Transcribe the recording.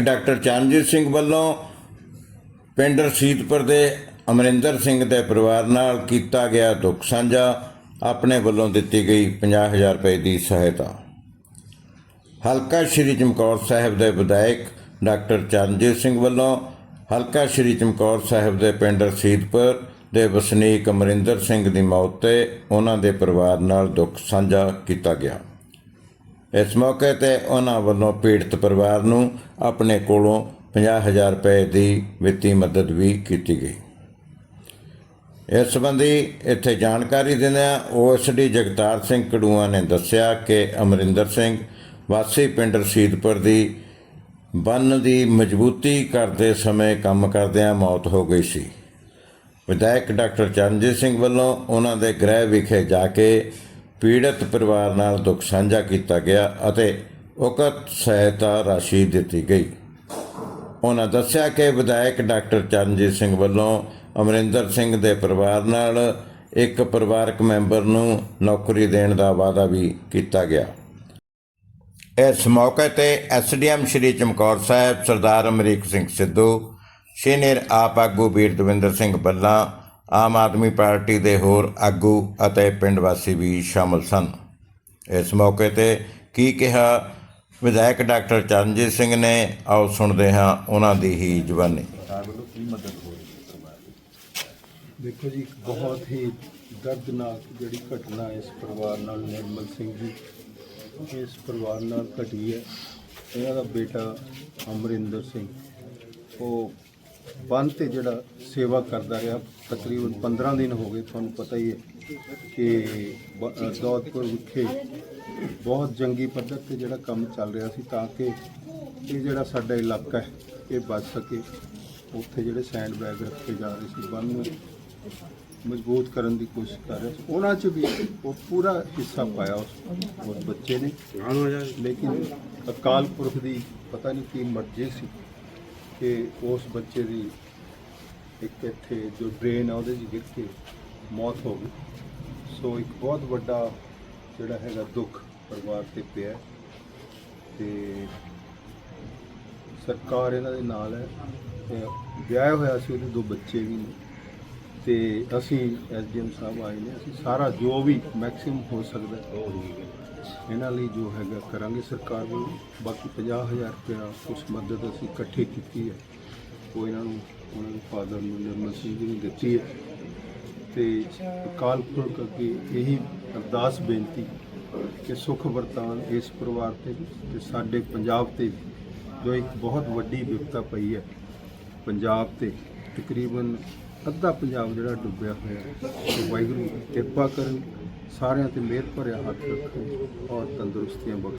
Doctor Charanjit Singh ਵੱਲੋਂ ਪਿੰਡ ਰਸੀਦਪੁਰ ਦੇ ਅਮਰਿੰਦਰ ਸਿੰਘ ਦੇ ਪਰਿਵਾਰ ਨਾਲ ਕੀਤਾ ਗਿਆ ਦੁੱਖ ਸਾਂਝਾ। ਆਪਣੇ ਵੱਲੋਂ ਦਿੱਤੀ ਗਈ 50000 ਰੁਪਏ ਦੀ ਸਹਾਇਤਾ। ਹਲਕਾ ਸ਼੍ਰੀ ਚਮਕੌਰ ਸਾਹਿਬ ਦੇ ਵਿਧਾਇਕ ਡਾਕਟਰ ਚਰਨਜੀਤ ਸਿੰਘ ਵੱਲੋਂ ਹਲਕਾ ਸ਼੍ਰੀ ਚਮਕੌਰ ਸਾਹਿਬ ਦੇ ਪਿੰਡ ਰਸੀਦਪੁਰ ਦੇ ਵਸਨੀਕ ਅਮਰਿੰਦਰ ਸਿੰਘ ਦੀ ਮੌਤ ਤੇ ਉਹਨਾਂ ਦੇ ਪਰਿਵਾਰ ਨਾਲ ਦੁੱਖ ਸਾਂਝਾ ਕੀਤਾ ਗਿਆ। ਇਸ ਮੌਕੇ ਤੇ ਉਹਨਾਂ ਵੱਲੋਂ ਪੀੜਤ ਪਰਿਵਾਰ ਨੂੰ ਆਪਣੇ ਕੋਲੋਂ 50000 ਰੁਪਏ ਦੀ ਵਿੱਤੀ ਮਦਦ ਵੀ ਕੀਤੀ ਗਈ। ਇਸ ਸੰਬੰਧੀ ਇੱਥੇ ਜਾਣਕਾਰੀ ਦਿੰਦਿਆਂ ਓਐਸਡੀ ਜਗਤਾਰ ਸਿੰਘ ਕੜੂਆ ਨੇ ਦੱਸਿਆ ਕਿ ਅਮਰਿੰਦਰ ਸਿੰਘ ਵਾਸੀ ਪਿੰਡ ਰਸੀਦਪੁਰ ਦੀ ਬੰਨ ਦੀ ਮਜ਼ਬੂਤੀ ਕਰਦੇ ਸਮੇਂ ਕੰਮ ਕਰਦਿਆਂ ਮੌਤ ਹੋ ਗਈ ਸੀ। ਵਿਧਾਇਕ ਡਾਕਟਰ ਚਰਨਜੀਤ ਸਿੰਘ ਵੱਲੋਂ ਉਹਨਾਂ ਦੇ ਗ੍ਰਹਿ ਵਿਖੇ ਜਾ ਕੇ ਪੀੜਤ ਪਰਿਵਾਰ ਨਾਲ ਦੁੱਖ ਸਾਂਝਾ ਕੀਤਾ ਗਿਆ ਅਤੇ ਉਕਤ ਸਹਾਇਤਾ ਰਾਸ਼ੀ ਦਿੱਤੀ ਗਈ। ਉਹਨਾਂ ਦੱਸਿਆ ਕਿ ਵਿਧਾਇਕ ਡਾਕਟਰ ਚਰਨਜੀਤ ਸਿੰਘ ਵੱਲੋਂ ਅਮਰਿੰਦਰ ਸਿੰਘ ਦੇ ਪਰਿਵਾਰ ਨਾਲ ਇੱਕ ਪਰਿਵਾਰਕ ਮੈਂਬਰ ਨੂੰ ਨੌਕਰੀ ਦੇਣ ਦਾ ਵਾਅਦਾ ਵੀ ਕੀਤਾ ਗਿਆ। ਇਸ ਮੌਕੇ ਤੇ ਐਸਡੀਐਮ ਸ਼੍ਰੀ ਚਮਕੌਰ ਸਾਹਿਬ, ਸਰਦਾਰ ਅਮਰੀਕ ਸਿੰਘ ਸਿੱਧੂ, ਸੀਨੀਅਰ ਆਪ ਆਗੂ ਵੀਰ ਦਵਿੰਦਰ ਸਿੰਘ ਬੱਲਾ ਆਮ ਆਦਮੀ ਪਾਰਟੀ ਦੇ ਹੋਰ ਆਗੂ ਅਤੇ ਪਿੰਡ ਵਾਸੀ ਵੀ ਸ਼ਾਮਲ ਸਨ। ਇਸ ਮੌਕੇ ਤੇ ਕੀ ਕਿਹਾ ਵਿਧਾਇਕ ਡਾਕਟਰ ਚਰਨਜੀਤ ਸਿੰਘ ਨੇ, ਆਓ ਸੁਣਦੇ ਹਾਂ ਉਹਨਾਂ ਦੀ ਹੀ ਜ਼ੁਬਾਨੀ ਕੀ ਮਦਦ ਹੋ ਦੇਖੋ ਜੀ ਬਹੁਤ ਹੀ ਦਰਦਨਾਕ ਜਿਹੜੀ ਘਟਨਾ ਇਸ ਪਰਿਵਾਰ ਨਾਲ, ਨਿਰਮਲ ਸਿੰਘ ਜੀ, ਇਸ ਪਰਿਵਾਰ ਨਾਲ ਘਟੀ ਹੈ। ਇਹਨਾਂ ਦਾ ਬੇਟਾ ਅਮਰਿੰਦਰ ਸਿੰਘ, ਉਹ ਬੰਦ ਤੇ ਜਿਹੜਾ ਸੇਵਾ ਕਰਦਾ ਰਿਹਾ ਤਕਰੀਬਨ 15 ਦਿਨ ਹੋ ਗਏ ਤੁਹਾਨੂੰ ਪਤਾ ਹੀ ਹੈ ਕਿ ਦੌਲਤਪੁਰ ਵਿਖੇ ਬਹੁਤ ਜੰਗੀ ਪੱਧਰ ਤੇ ਜਿਹੜਾ ਕੰਮ ਚੱਲ ਰਿਹਾ ਸੀ ਤਾਂ ਕਿ ਇਹ ਜਿਹੜਾ ਸਾਡਾ ਇਲਾਕਾ ਹੈ ਇਹ ਬਚ ਸਕੇ। ਉੱਥੇ ਜਿਹੜੇ ਸੈਂਡ ਬੈਗ ਰੱਖੇ ਜਾ ਰਹੇ ਸੀ ਬੰਨ ਨੂੰ ਮਜ਼ਬੂਤ ਕਰਨ ਦੀ ਕੋਸ਼ਿਸ਼ ਕਰ ਰਹੇ ਸੀ। ਉਹਨਾਂ 'ਚ ਵੀ ਉਹ ਪੂਰਾ ਹਿੱਸਾ ਪਾਇਆ ਉਸ ਉਸ ਬੱਚੇ ਨੇ। ਲੇਕਿਨ ਅਕਾਲ ਪੁਰਖ ਦੀ ਪਤਾ ਨਹੀਂ ਕੀ ਮਰਜ਼ੀ ਸੀ। ਕਿ ਉਸ ਬੱਚੇ ਦੀ ਇੱਕ ਇੱਥੇ ਜੋ ਡਰੇਨ ਆ ਉਹਦੇ 'ਚ ਗਿਰ ਕੇ ਮੌਤ ਹੋ ਗਈ। ਸੋ ਇੱਕ ਬਹੁਤ ਵੱਡਾ ਜਿਹੜਾ ਹੈਗਾ ਦੁੱਖ ਪਰਿਵਾਰ ਤੇ ਪਿਆ। ਹੈ ਤੇ ਸਰਕਾਰ ਇਹਨਾਂ ਦੇ ਨਾਲ ਹੈ। ਵਿਆਹ ਹੋਇਆ ਸੀ ਉਹਦੇ ਦੋ ਬੱਚੇ ਵੀ ਨੇ। ਤੇ ਅਸੀਂ ਐਸਡੀਐਮ ਸਾਹਿਬ ਆਏ ਨੇ ਅਸੀਂ ਸਾਰਾ ਜੋ ਵੀ ਮੈਕਸਿਮਮ ਹੋ ਸਕਦਾ ਹੈ, ਇਹਨਾਂ ਲਈ ਜੋ ਹੈਗਾ ਕਰਾਂਗੇ ਸਰਕਾਰ ਵੱਲੋਂ ਬਾਕੀ 50000 ਰੁਪਇਆ ਉਸ ਮਦਦ ਅਸੀਂ ਇਕੱਠੀ ਕੀਤੀ ਹੈ। ਉਹ ਇਹਨਾਂ ਨੂੰ ਉਹਨਾਂ ਦੇ ਫਾਦਰ ਨੂੰ ਨਿਰਮਲ ਸਿੰਘ ਜੀ ਨੂੰ ਦਿੱਤੀ ਹੈ। ਤੇ ਅਕਾਲ ਪੁਰਖ ਅੱਗੇ ਇਹੀ ਅਰਦਾਸ ਬੇਨਤੀ ਕਿ ਸੁਖ ਵਰਤਾਨ ਇਸ ਪਰਿਵਾਰ ਤੇ ਵੀ ਤੇ ਸਾਡੇ ਪੰਜਾਬ ਤੇ ਵੀ ਜੋ ਇੱਕ ਬਹੁਤ ਵੱਡੀ ਵਿਪਤਾ ਪਈ ਹੈ ਪੰਜਾਬ ਤੇ ਤਕਰੀਬਨ ਅੱਧਾ ਪੰਜਾਬ ਜਿਹੜਾ ਡੁੱਬਿਆ ਹੋਇਆ ਹੈ। ਤੇ ਵਾਹਿਗੁਰੂ ਕਿਰਪਾ ਕਰਨ, ਸਾਰਿਆਂ ਤੇ ਮਿਹਰ ਭਰਿਆ ਹੱਥ ਰੱਖਣ ਔਰ ਤੰਦਰੁਸਤੀਆਂ ਬਖਸ਼ਣ